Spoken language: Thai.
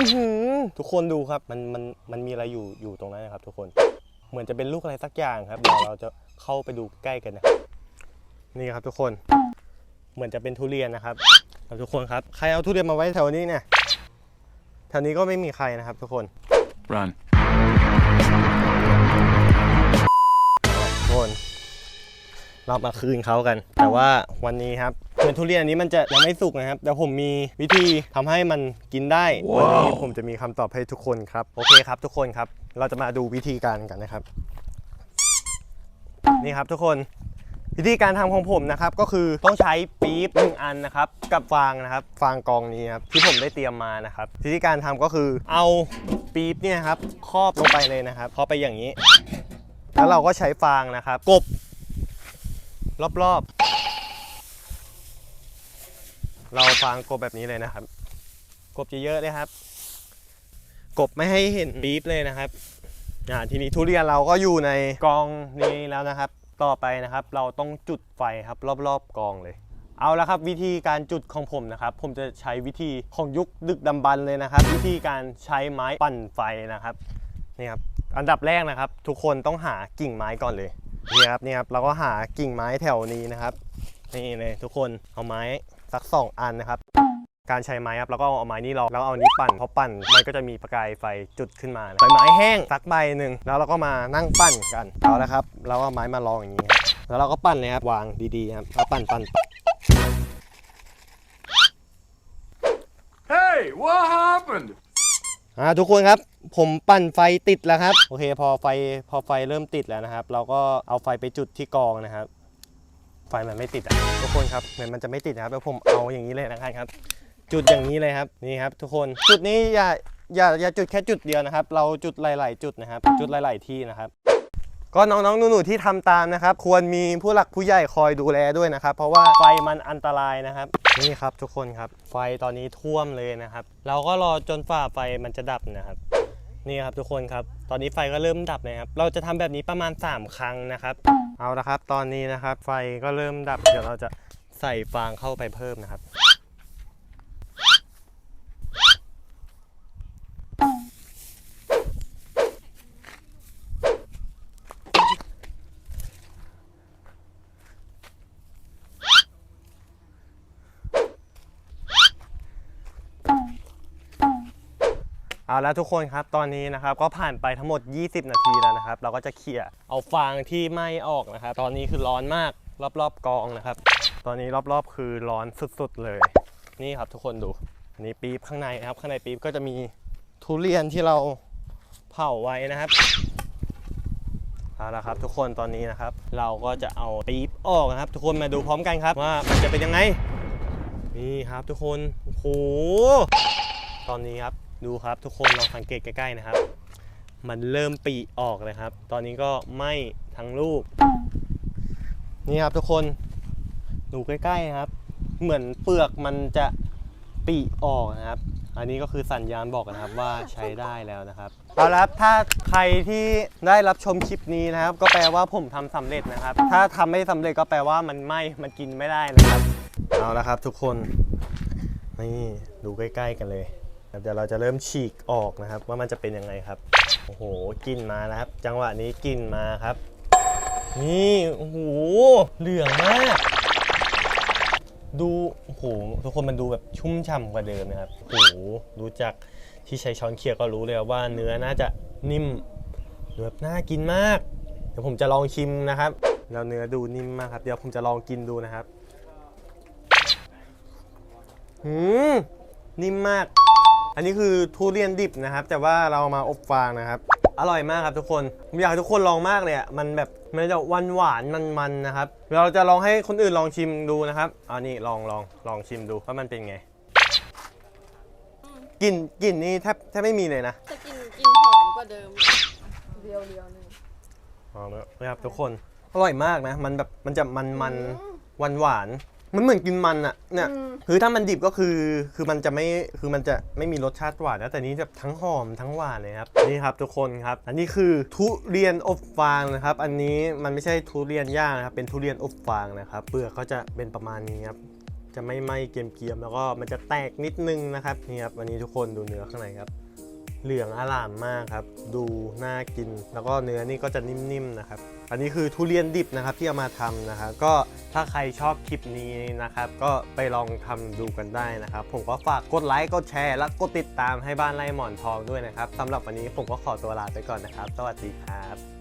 อื้อหือทุกคนดูครับมันมันมันมีอะไรอยู่อยู่ตรงนั้นนะครับ ทุกคนเหมือนจะเป็นลูกอะไรสักอย่างครับเดี๋ยวเราจะเข้าไปดูใกล้กันนะนี่ครับทุกคน เหมือนจะเป็นทุเรียนนะครับครับทุกคนครับใครเอาทุเรียนมาไว้แถวนี้เนี่ยแถวนี้ก็ไม่มีใครนะครับ ทุกคน Run. เรามาคืนเขากัน แต่ว่าวันนี้ครับเหมือนทุเรียนอันนี้มันจะยังไม่สุกนะครับแต่ผมมีวิธีทำให้มันกินได้ วันนี้ผมจะมีคำตอบให้ทุกคนครับ โอเคครับ ทุกคนครับ เราจะมาดูวิธีการกันนะครับ นี่ครับทุกคน วิธีการทำของผมนะครับก็คือต้องใช้ปี๊บหนึ่งอันนะครับ กับฟางนะครับ ฟางกองนี้ครับที่ผมได้เตรียมมานะครับ วิธีการทำก็คือเอาปี๊บเนี่ยครับครอบลงไปเลยนะครับครอบไปอย่างนี้ แล้วเราก็ใช้ฟางนะครับ กบ รอบๆ เราฟางกบแบบนี้เลยนะครับ กบเยอะๆเลยครับ กบไม่ให้เห็นปี๊บเลยนะครับอ่าทีนี้ทุเรียนเราก็อยู่ในกองนี้แล้วนะครับ ต่อไปนะครับ เราต้องจุดไฟครับ รอบๆกองเลยเอาละครับวิธีการจุดของผมนะครับ ผมจะใช้วิธีของยุคดึกดำบรรพ์เลยนะครับ วิธีการใช้ไม้ปั่นไฟนะครับนี่ครับอันดับแรกนะครับ ทุกคนต้องหากิ่งไม้ก่อนเลย นี่ครับนี่ครับเราก็หากิ่งไม้แถวนี้นะครับนี่เลยทุกคนเอาไม้สักสองอันนะครับ การใช้ไม้ครับแล้วก็เอาไม้นี้รองแล้วเอานี้ปั่นพอปั่นมันก็จะมีประกายไฟจุดขึ้นมาใบไม้แห้งสักใบหนึ่งแล้วเราก็มานั่งปั่นกันเอาละครับเราก็เอาไม้มารองอย่างนี้ครับแล้วเราก็ปั่นเลยครับวางดีๆครับแล้วปั่นปั่น Hey, what happened? อ่าทุกคนครับผมปั่นไฟติดแล้วครับ โอเคพอไฟพอไฟเริ่มติดแล้วนะครับ เราก็เอาไฟไปจุดที่กองนะครับ ไฟมันไม่ติดอะทุกคนครับเหมือนมันจะไม่ติดนะครับแล้วผมเอาอย่างนี้เลยนะครับ จุดอย่างนี้เลยครับนี่ครับ ทุกคนจุดนี้อย่าอย่าอย่าจุดแค่จุดเดียวนะครับ เราจุดหลาย ๆ จุดนะครับ จุดหลาย ๆที่นะครับ ก็น้องๆหนูๆที่ทำตามนะครับ ควรมีผู้หลักผู้ใหญ่คอยดูแลด้วยนะครับ เพราะว่าไฟมันอันตรายนะครับ นี่ครับทุกคนครับ ไฟตอนนี้ท่วมเลยนะครับ เราก็รอจนฝ่าไฟมันจะดับนะครับ นี่ครับทุกคนครับ ตอนนี้ไฟก็เริ่มดับนะครับ เราจะทำแบบนี้ประมาณ 3 ครั้งนะครับ เอาละครับ ตอนนี้นะครับ ไฟก็เริ่มดับ เดี๋ยวเราจะใส่ฟางเข้าไปเพิ่มนะครับ เอาแล้วทุกคนครับตอนนี้นะครับก็ผ่านไปทั้งหมด 20 นาทีแล้วนะครับ เราก็จะเขี่ยเอาฟางที่ไหม้ออกนะครับ ตอนนี้คือร้อนมากรอบๆกองนะครับ ตอนนี้รอบๆคือร้อนสุดๆเลย นี่ครับทุกคนดูอันนี้ปี๊บข้างในนะครับ ข้างในปี๊บก็จะมีทุเรียนที่เราเผาไว้นะครับเอาละครับทุกคนตอนนี้นะครับ เราก็จะเอาปี๊บออกนะครับ ทุกคนมาดูพร้อมกันครับว่ามันจะเป็นยังไงนี่ครับทุกคนโอ้โหตอนนี้ครับ ดูครับทุกคนลองสังเกตใกล้ๆนะครับ มันเริ่มปีออกเลยครับ ตอนนี้ก็ไหม้ทั้งลูก นี่ครับทุกคนดูใกล้ๆนะครับ เหมือนเปลือกมันจะปีออกนะครับ อันนี้ก็คือสัญญาณบอกนะครับว่าใช้ได้แล้วนะครับเอาละครับถ้าใครที่ได้รับชมคลิปนี้นะครับ ก็แปลว่าผมทำสำเร็จนะครับ ถ้าทำไม่สำเร็จก็แปลว่ามันไหม้มันกินไม่ได้นะครับ เอาละครับทุกคนนี่ดูใกล้ ๆ กันเลย เดี๋ยวเราจะเริ่มฉีกออกนะครับ ว่ามันจะเป็นยังไงครับ โอ้โหกลินมานะครับ จังหวะนี้กลินมาครับ นี่โอ้โหเหลืองมาก ดูโอ้โหทุกคนมันดูแบบชุ่มฉ่ำกว่าเดิมนะครับโอ้โหดูจากที่ใช้ช้อนเคี่ยวก็รู้เลยว่าเนื้อน่าจะนิ่มเนื้อน่ากินมาก เดี๋ยวผมจะลองชิมนะครับแล้วเนื้อดูนิ่มมากครับ เดี๋ยวผมจะลองกินดูนะครับ หืม นิ่มมาก อันนี้คือทุเรียนดิบนะครับ แต่ว่าเรามาอบฟางนะครับ อร่อยมากครับทุกคน ผมอยากให้ทุกคนลองมากเลยอะ มันแบบมันจะหวานหวานมันมันๆนะครับ เราจะลองให้คนอื่นลองชิมดูนะครับเอานี่ลองลองลองชิมดูว่ามันเป็นไงกลิ่นกลิ่นนี่แทบแทบไม่มีเลยนะจะกินกินหอมกว่าเดิมเรียวเรียวๆหนึงลองแล้วนะครับทุกคน อร่อยมากนะ มันแบบมันจะมันมันหวานหวานๆ มันเหมือนกินมันอะเนี่ยอืม คือถ้ามันดิบก็คือคือมันจะไม่คือมันจะไม่มีรสชาติหวานนะแต่นี้แบบทั้งหอมทั้งหวานเลยครับนี่ครับทุกคนครับ อันนี้คือทุเรียนอบฟางนะครับ อันนี้มันไม่ใช่ทุเรียนย่างนะครับ เป็นทุเรียนอบฟางนะครับเปลือกเขาจะเป็นประมาณนี้ครับ จะไม่ไหม้เกรียมๆแล้วก็มันจะแตกนิดนึงนะครับนี่ครับวันนี้ทุกคนดูเนื้อข้างในครับ เหลืองอร่ามมากครับ ดูน่ากิน แล้วก็เนื้อนี่ก็จะนิ่มๆนะครับ อันนี้คือทุเรียนดิบนะครับที่เอามาทำนะครับ ก็ถ้าใครชอบคลิปนี้นะครับ ก็ไปลองทำดูกันได้นะครับ ผมก็ฝากกดไลค์ กดแชร์ และกดติดตามให้บ้านไร่หมอนทองด้วยนะครับสำหรับวันนี้ผมก็ขอตัวลาไปก่อนนะครับ สวัสดีครับ